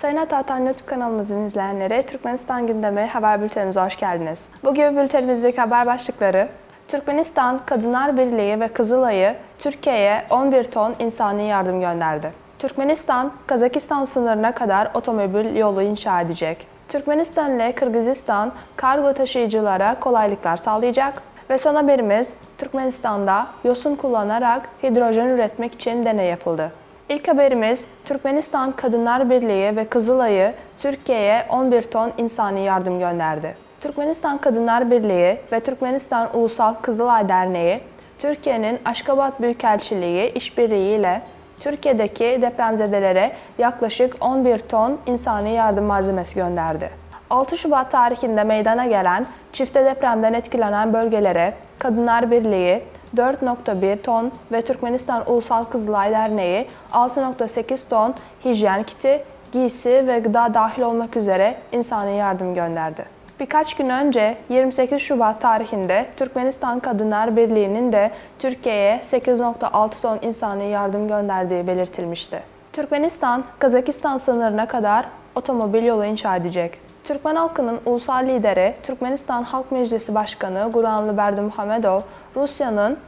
Sayın Atatan YouTube kanalımızın izleyenleri Türkmenistan gündemi haber bültenimize hoş geldiniz. Bugün bültenimizdeki haber başlıkları Türkmenistan Kadınlar Birliği ve Kızılay'ı Türkiye'ye 11 ton insani yardım gönderdi. Türkmenistan, Kazakistan sınırına kadar otomobil yolu inşa edecek. Türkmenistan ile Kırgızistan kargo taşıyıcılara kolaylıklar sağlayacak. Ve son haberimiz Türkmenistan'da yosun kullanarak hidrojen üretmek için deney yapıldı. İlk haberimiz Türkmenistan Kadınlar Birliği ve Kızılay'ı Türkiye'ye 11 ton insani yardım gönderdi. Türkmenistan Kadınlar Birliği ve Türkmenistan Ulusal Kızılay Derneği, Türkiye'nin Aşkabat Büyükelçiliği işbirliğiyle Türkiye'deki depremzedelere yaklaşık 11 ton insani yardım malzemesi gönderdi. 6 Şubat tarihinde meydana gelen çifte depremden etkilenen bölgelere Kadınlar Birliği 4.1 ton ve Türkmenistan Ulusal Kızılay Derneği 6.8 ton hijyen kiti, giysi ve gıda dahil olmak üzere insani yardım gönderdi. Birkaç gün önce 28 Şubat tarihinde Türkmenistan Kadınlar Birliği'nin de Türkiye'ye 8.6 ton insani yardım gönderdiği belirtilmişti. Türkmenistan, Kazakistan sınırına kadar otomobil yolu inşa edecek. Türkmen halkının ulusal lideri, Türkmenistan Halk Meclisi Başkanı Guranlı Berdimuhamedov, Rusya'nın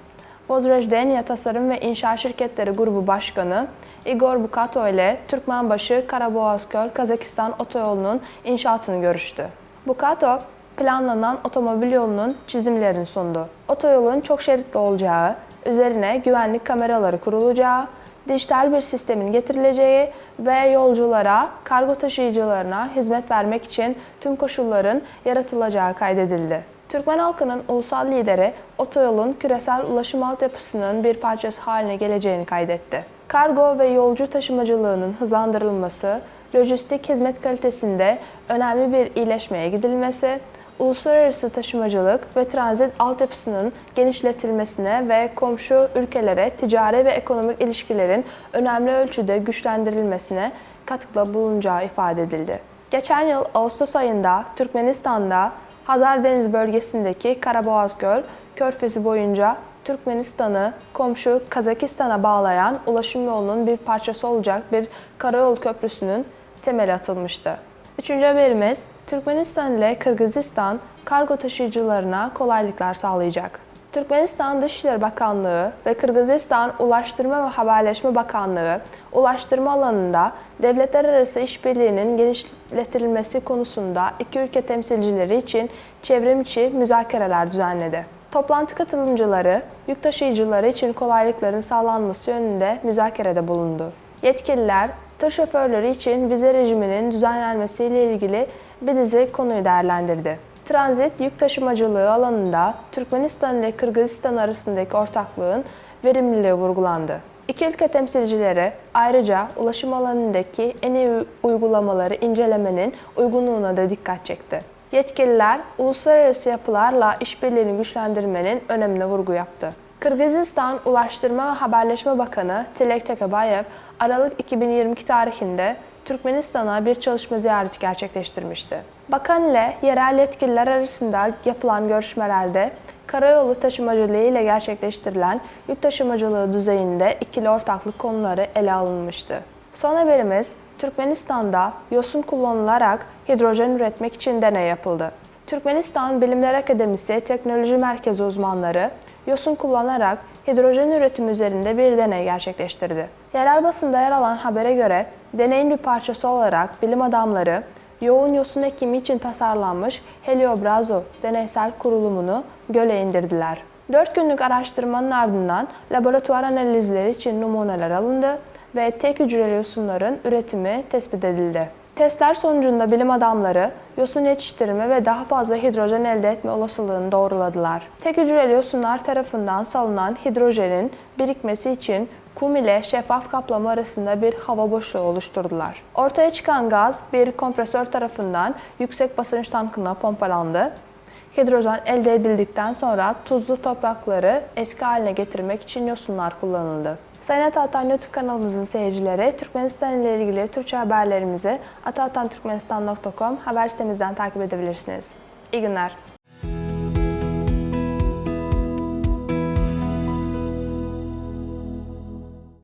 Vozrojdeniya Tasarım ve İnşaat Şirketleri Grubu Başkanı Igor Bukato ile Türkmenbaşı Karaboğaz-Köl Kazakistan otoyolunun inşaatını görüştü. Bukato, planlanan otomobil yolunun çizimlerini sundu. Otoyolun çok şeritli olacağı, üzerine güvenlik kameraları kurulacağı, dijital bir sistemin getirileceği ve yolculara, kargo taşıyıcılarına hizmet vermek için tüm koşulların yaratılacağı kaydedildi. Türkmen halkının ulusal lideri otoyolun küresel ulaşım altyapısının bir parçası haline geleceğini kaydetti. Kargo ve yolcu taşımacılığının hızlandırılması, lojistik hizmet kalitesinde önemli bir iyileşmeye gidilmesi, uluslararası taşımacılık ve transit altyapısının genişletilmesine ve komşu ülkelere ticari ve ekonomik ilişkilerin önemli ölçüde güçlendirilmesine katkıda bulunacağı ifade edildi. Geçen yıl Ağustos ayında Türkmenistan'da Hazar Deniz bölgesindeki Karaboğaz Göl körfezi boyunca Türkmenistan'ı komşu Kazakistan'a bağlayan ulaşım yolunun bir parçası olacak bir karayol köprüsünün temeli atılmıştı. Üçüncü haberimiz Türkmenistan ile Kırgızistan kargo taşıyıcılarına kolaylıklar sağlayacak. Türkmenistan Dışişleri Bakanlığı ve Kırgızistan Ulaştırma ve Haberleşme Bakanlığı ulaştırma alanında devletler arası işbirliğinin genişletilmesi konusunda iki ülke temsilcileri için çevrimiçi müzakereler düzenledi. Toplantı katılımcıları, yük taşıyıcıları için kolaylıkların sağlanması yönünde müzakerede bulundu. Yetkililer, tır şoförleri için vize rejiminin düzenlenmesiyle ilgili dizi konuyu değerlendirdi. Transit yük taşımacılığı alanında Türkmenistan ile Kırgızistan arasındaki ortaklığın verimliliği vurgulandı. İki ülke temsilcileri ayrıca ulaşım alanındaki en iyi uygulamaları incelemenin uygunluğuna da dikkat çekti. Yetkililer uluslararası yapılarla işbirliğini güçlendirmenin önemine vurgu yaptı. Kırgızistan Ulaştırma ve Haberleşme Bakanı Tilek Tekebayev, Aralık 2022 tarihinde Türkmenistan'a bir çalışma ziyareti gerçekleştirmişti. Bakan ile yerel yetkililer arasında yapılan görüşmelerde karayolu taşımacılığı ile gerçekleştirilen yük taşımacılığı düzeyinde ikili ortaklık konuları ele alınmıştı. Son haberimiz Türkmenistan'da yosun kullanılarak hidrojen üretmek için deney yapıldı. Türkmenistan Bilimler Akademisi Teknoloji Merkezi uzmanları yosun kullanarak hidrojen üretimi üzerinde bir deney gerçekleştirdi. Yerel basında yer alan habere göre deneyin bir parçası olarak bilim adamları yoğun yosun ekimi için tasarlanmış Heliobrazo deneysel kurulumunu göle indirdiler. 4 günlük araştırmanın ardından laboratuvar analizleri için numuneler alındı ve tek hücreli yosunların üretimi tespit edildi. Testler sonucunda bilim adamları yosun yetiştirme ve daha fazla hidrojen elde etme olasılığını doğruladılar. Tek hücreli yosunlar tarafından salınan hidrojenin birikmesi için kum ile şeffaf kaplama arasında bir hava boşluğu oluşturdular. Ortaya çıkan gaz bir kompresör tarafından yüksek basınç tankına pompalandı. Hidrojen elde edildikten sonra tuzlu toprakları eski haline getirmek için yosunlar kullanıldı. Sayın Atatan YouTube kanalımızın seyircileri, Türkmenistan ile ilgili Türkçe haberlerimizi atatanturkmenistan.com haber sitemizden takip edebilirsiniz. İyi günler.